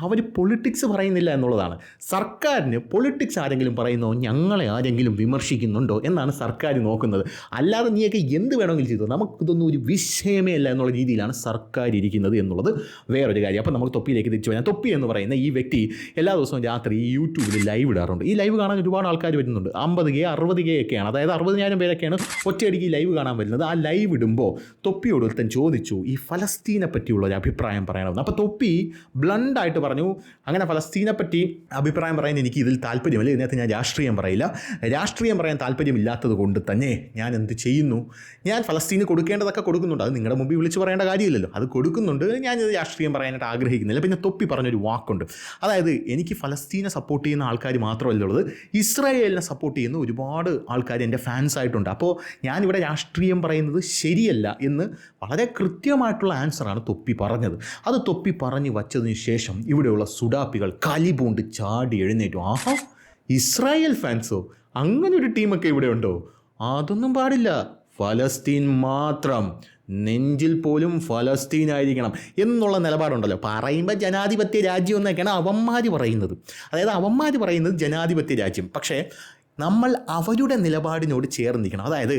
അവർ politics പറയുന്നില്ല എന്നുള്ളതാണ്. സർക്കാരിന് പൊളിറ്റിക്സ് ആരെങ്കിലും പറയുന്നോ ഞങ്ങളെ ആരെങ്കിലും വിമർശിക്കുന്നുണ്ടോ എന്നാണ് സർക്കാർ നോക്കുന്നത്. അല്ലാതെ നീയൊക്കെ എന്ത് വേണമെങ്കിലും ചെയ്തു നമുക്കിതൊന്നും ഒരു വിഷയമേ അല്ല എന്നുള്ള രീതിയിലാണ് സർക്കാർ ഇരിക്കുന്നത് എന്നുള്ളത് വേറൊരു കാര്യം. അപ്പോൾ നമുക്ക് തൊപ്പിയിലേക്ക് തിരിച്ചു വരാം. തൊപ്പി എന്ന് പറയുന്ന ഈ വ്യക്തി എല്ലാ ദിവസവും രാത്രി ഈ യൂട്യൂബിൽ ലൈവ് ഇടാറുണ്ട്. ഈ ലൈവ് കാണാൻ ഒരുപാട് ആൾക്കാർ വരുന്നുണ്ട്. അമ്പത് കെ അറുപത് കെ ഒക്കെയാണ്. അതായത് അറുപതിനായിരം പേരൊക്കെയാണ് ഒറ്റയടിക്ക് ലൈവ് കാണാൻ വരുന്നത്. ആ ലൈവ് ഇടുമ്പോൾ തൊപ്പിയോട് ഒരുത്തൻ ചോദിച്ചു ഈ ഫലസ്തീനെ പറ്റിയുള്ള ഒരു അഭിപ്രായം പറയണമെന്ന്? അപ്പോൾ തൊപ്പി ബ്ലണ്ടായിട്ട് പറഞ്ഞു. അങ്ങനെ ഫലസ്തീനെ പറ്റി അഭിപ്രായം പറയാൻ എനിക്ക് ഇതിൽ താല്പര്യമില്ല. ഇതിനകത്ത് ഞാൻ രാഷ്ട്രീയം പറയില്ല. രാഷ്ട്രീയം പറയാൻ താല്പര്യമില്ലാത്തത് കൊണ്ട് തന്നെ ഞാൻ എന്ത് ചെയ്യുന്നു? ഞാൻ ഫലസ്തീന് കൊടുക്കേണ്ടതൊക്കെ കൊടുക്കുന്നുണ്ട്. അത് നിങ്ങളുടെ മുമ്പിൽ വിളിച്ച് പറയേണ്ട കാര്യമില്ലല്ലോ. അത് കൊടുക്കുന്നുണ്ട്. ഞാൻ ഇത് രാഷ്ട്രീയം പറയാനായിട്ട് ആഗ്രഹിക്കുന്നില്ല. പിന്നെ തൊപ്പി പറഞ്ഞൊരു വാക്കുണ്ട്. അതായത് എനിക്ക് ഫലസ്തീനെ സപ്പോർട്ട് ചെയ്യുന്ന ആൾക്കാർ മാത്രമല്ല ഉള്ളത്. ഇസ്രായേലിനെ സപ്പോർട്ട് ചെയ്യുന്ന ഒരുപാട് ആൾക്കാർ എന്റെ ഫാൻസ് ആയിട്ടുണ്ട്. അപ്പോൾ ഞാനിവിടെ രാഷ്ട്രീയം പറയുന്നത് ശരിയല്ല എന്ന് വളരെ കൃത്യമായിട്ടുള്ള ആൻസറാണ് തൊപ്പി പറഞ്ഞത്. അത് തൊപ്പി പറഞ്ഞു വച്ചതിന് ശേഷം ഇവിടെയുള്ള സുഡാപ്പികൾ കലിപൂണ്ട് ചാടി എഴുന്നേറ്റു. ആഹാ ഇസ്രായേൽ ഫാൻസോ അങ്ങനെ ഒരു ടീമൊക്കെ ഇവിടെ ഉണ്ടോ? അതൊന്നും പാടില്ല. ഫലസ്തീൻ മാത്രം. നെഞ്ചിൽ പോലും ഫലസ്തീൻ ആയിരിക്കണം എന്നുള്ള നിലപാടുണ്ടല്ലോ. പറയുമ്പോൾ ജനാധിപത്യ രാജ്യം എന്നൊക്കെയാണ് അവന്മാർ പറയുന്നത്. അതായത് അവന്മാർ പറയുന്നത് ജനാധിപത്യ രാജ്യം. പക്ഷേ നമ്മൾ അവരുടെ നിലപാടിനോട് ചേർന്നിരിക്കണം അതായത്